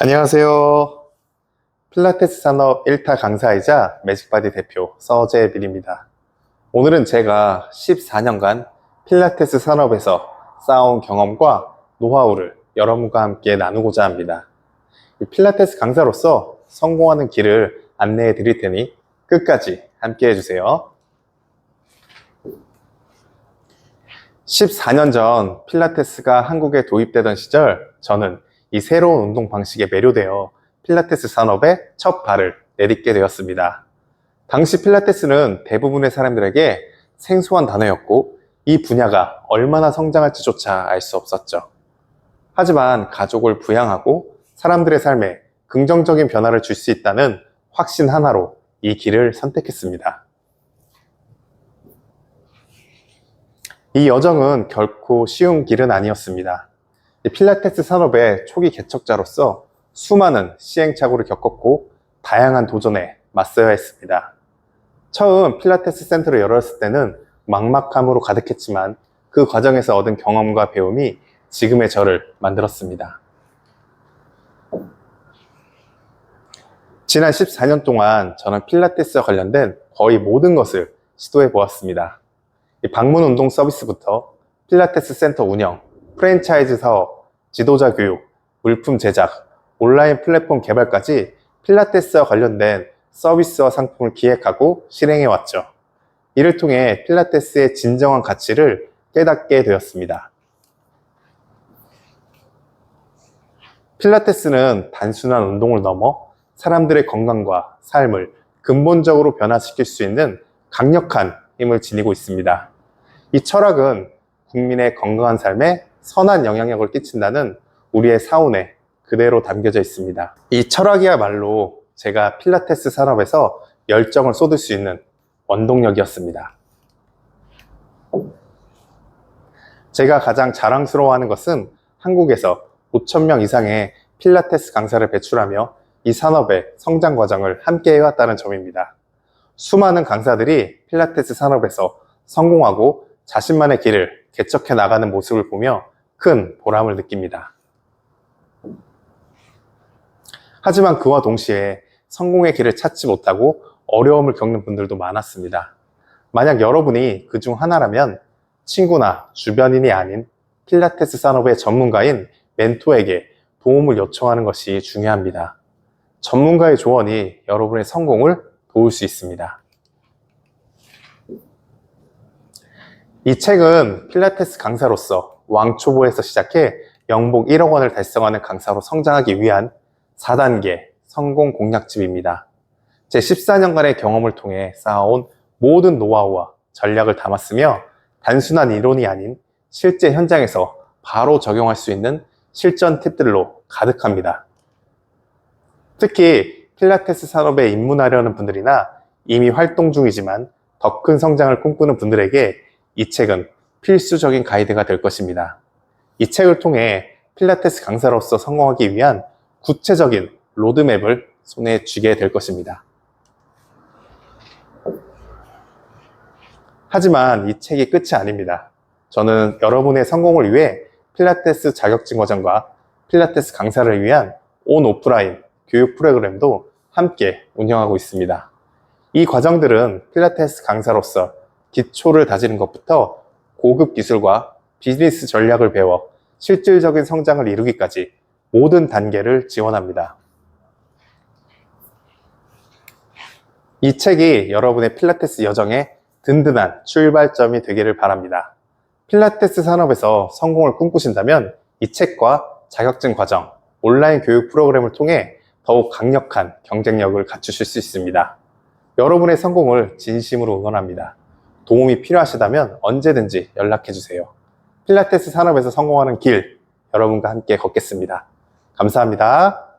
안녕하세요. 필라테스 산업 1타 강사이자 매직바디 대표 서재빌입니다. 오늘은 제가 14년간 필라테스 산업에서 쌓아온 경험과 노하우를 여러분과 함께 나누고자 합니다. 이 필라테스 강사로서 성공하는 길을 안내해 드릴 테니 끝까지 함께 해주세요. 14년 전 필라테스가 한국에 도입되던 시절 저는 이 새로운 운동 방식에 매료되어 필라테스 산업에 첫 발을 내딛게 되었습니다. 당시 필라테스는 대부분의 사람들에게 생소한 단어였고 이 분야가 얼마나 성장할지조차 알 수 없었죠. 하지만 가족을 부양하고 사람들의 삶에 긍정적인 변화를 줄 수 있다는 확신 하나로 이 길을 선택했습니다. 이 여정은 결코 쉬운 길은 아니었습니다. 이 필라테스 산업의 초기 개척자로서 수많은 시행착오를 겪었고 다양한 도전에 맞서야 했습니다. 처음 필라테스 센터를 열었을 때는 막막함으로 가득했지만 그 과정에서 얻은 경험과 배움이 지금의 저를 만들었습니다. 지난 14년 동안 저는 필라테스와 관련된 거의 모든 것을 시도해 보았습니다. 이 방문 운동 서비스부터 필라테스 센터 운영, 프랜차이즈 사업, 지도자 교육, 물품 제작, 온라인 플랫폼 개발까지 필라테스와 관련된 서비스와 상품을 기획하고 실행해 왔죠. 이를 통해 필라테스의 진정한 가치를 깨닫게 되었습니다. 필라테스는 단순한 운동을 넘어 사람들의 건강과 삶을 근본적으로 변화시킬 수 있는 강력한 힘을 지니고 있습니다. 이 철학은 국민의 건강한 삶에 선한 영향력을 끼친다는 우리의 사원에 그대로 담겨져 있습니다. 이 철학이야말로 제가 필라테스 산업에서 열정을 쏟을 수 있는 원동력이었습니다. 제가 가장 자랑스러워하는 것은 한국에서 5천명 이상의 필라테스 강사를 배출하며 이 산업의 성장 과정을 함께 해왔다는 점입니다. 수많은 강사들이 필라테스 산업에서 성공하고 자신만의 길을 개척해 나가는 모습을 보며 큰 보람을 느낍니다. 하지만 그와 동시에 성공의 길을 찾지 못하고 어려움을 겪는 분들도 많았습니다. 만약 여러분이 그 중 하나라면 친구나 주변인이 아닌 필라테스 산업의 전문가인 멘토에게 도움을 요청하는 것이 중요합니다. 전문가의 조언이 여러분의 성공을 도울 수 있습니다. 이 책은 필라테스 강사로서 왕초보에서 시작해 영복 1억 원을 달성하는 강사로 성장하기 위한 4단계 성공 공략집입니다. 제 14년간의 경험을 통해 쌓아온 모든 노하우와 전략을 담았으며 단순한 이론이 아닌 실제 현장에서 바로 적용할 수 있는 실전 팁들로 가득합니다. 특히 필라테스 산업에 입문하려는 분들이나 이미 활동 중이지만 더 큰 성장을 꿈꾸는 분들에게 이 책은 필수적인 가이드가 될 것입니다. 이 책을 통해 필라테스 강사로서 성공하기 위한 구체적인 로드맵을 손에 쥐게 될 것입니다. 하지만 이 책이 끝이 아닙니다. 저는 여러분의 성공을 위해 필라테스 자격증 과정과 필라테스 강사를 위한 온 오프라인 교육 프로그램도 함께 운영하고 있습니다. 이 과정들은 필라테스 강사로서 기초를 다지는 것부터 고급 기술과 비즈니스 전략을 배워 실질적인 성장을 이루기까지 모든 단계를 지원합니다. 이 책이 여러분의 필라테스 여정에 든든한 출발점이 되기를 바랍니다. 필라테스 산업에서 성공을 꿈꾸신다면 이 책과 자격증 과정, 온라인 교육 프로그램을 통해 더욱 강력한 경쟁력을 갖추실 수 있습니다. 여러분의 성공을 진심으로 응원합니다. 도움이 필요하시다면 언제든지 연락해 주세요. 필라테스 산업에서 성공하는 길 여러분과 함께 걷겠습니다. 감사합니다.